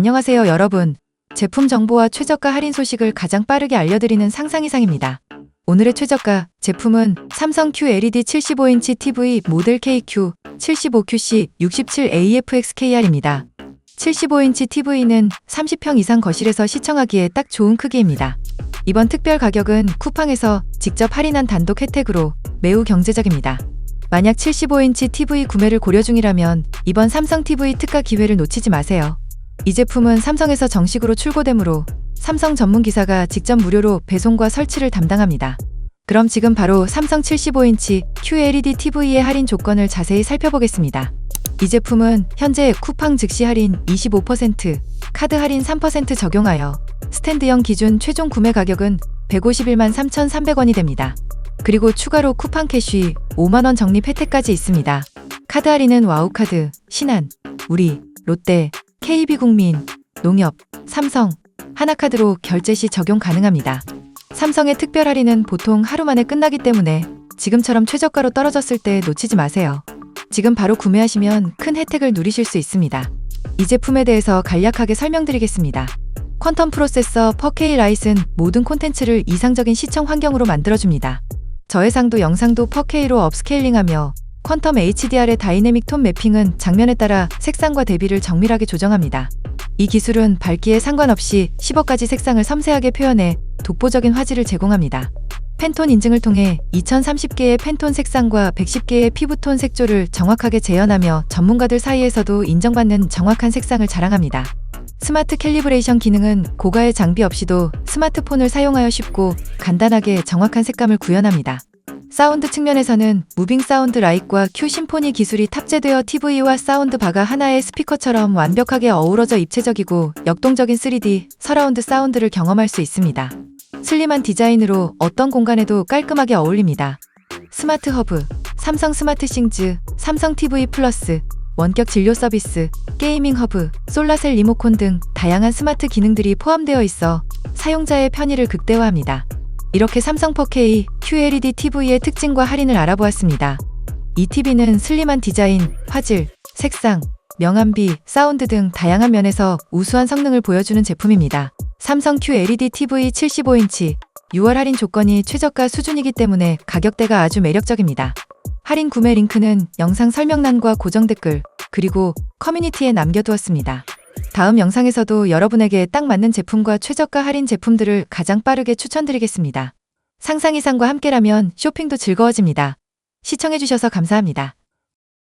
안녕하세요, 여러분. 제품 정보와 최저가 할인 소식을 가장 빠르게 알려드리는 상상 이상입니다. 오늘의 최저가 제품은 삼성 QLED 75인치 TV 모델 KQ 75QC 67AFXKR입니다. 75인치 TV는 30평 이상 거실에서 시청하기에 딱 좋은 크기입니다. 이번 특별 가격은 쿠팡에서 직접 할인한 단독 혜택으로 매우 경제적입니다. 만약 75인치 TV 구매를 고려 중이라면 이번 삼성 TV 특가 기회를 놓치지 마세요. 이 제품은 삼성에서 정식으로 출고되므로 삼성 전문 기사가 직접 무료로 배송과 설치를 담당합니다. 그럼 지금 바로 삼성 75인치 QLED TV의 할인 조건을 자세히 살펴보겠습니다. 이 제품은 현재 쿠팡 즉시 할인 25%, 카드 할인 3% 적용하여 스탠드형 기준 최종 구매 가격은 151만 3,300원이 됩니다. 그리고 추가로 쿠팡 캐쉬 5만원 적립 혜택까지 있습니다. 카드 할인은 와우카드, 신한, 우리, 롯데, KB국민, 농협, 삼성, 하나카드로 결제 시 적용 가능합니다. 삼성의 특별 할인은 보통 하루 만에 끝나기 때문에 지금처럼 최저가로 떨어졌을 때 놓치지 마세요. 지금 바로 구매하시면 큰 혜택을 누리실 수 있습니다. 이 제품에 대해서 간략하게 설명드리겠습니다. 퀀텀 프로세서 4K 라이트는 모든 콘텐츠를 이상적인 시청 환경으로 만들어줍니다. 저해상도 영상도 4K로 업스케일링하며 퀀텀 HDR의 다이내믹 톤 매핑은 장면에 따라 색상과 대비를 정밀하게 조정합니다. 이 기술은 밝기에 상관없이 10억가지 색상을 섬세하게 표현해 독보적인 화질을 제공합니다. 팬톤 인증을 통해 2030개의 팬톤 색상과 110개의 피부톤 색조를 정확하게 재현하며 전문가들 사이에서도 인정받는 정확한 색상을 자랑합니다. 스마트 캘리브레이션 기능은 고가의 장비 없이도 스마트폰을 사용하여 쉽고 간단하게 정확한 색감을 구현합니다. 사운드 측면에서는 무빙 사운드 라이트와 큐 심포니 기술이 탑재되어 TV와 사운드 바가 하나의 스피커처럼 완벽하게 어우러져 입체적이고 역동적인 3D 서라운드 사운드를 경험할 수 있습니다. 슬림한 디자인으로 어떤 공간에도 깔끔하게 어울립니다. 스마트 허브, 삼성 스마트 싱즈, 삼성 TV 플러스, 원격 진료 서비스, 게이밍 허브, 솔라셀 리모콘 등 다양한 스마트 기능들이 포함되어 있어 사용자의 편의를 극대화합니다. 이렇게 삼성 4K QLED TV의 특징과 할인을 알아보았습니다. 이 TV는 슬림한 디자인, 화질, 색상, 명암비, 사운드 등 다양한 면에서 우수한 성능을 보여주는 제품입니다. 삼성 QLED TV 75인치 6월 할인 조건이 최저가 수준이기 때문에 가격대가 아주 매력적입니다. 할인 구매 링크는 영상 설명란과 고정 댓글, 그리고 커뮤니티에 남겨두었습니다. 다음 영상에서도 여러분에게 딱 맞는 제품과 최저가 할인 제품들을 가장 빠르게 추천드리겠습니다. 상상 이상과 함께라면 쇼핑도 즐거워집니다. 시청해주셔서 감사합니다.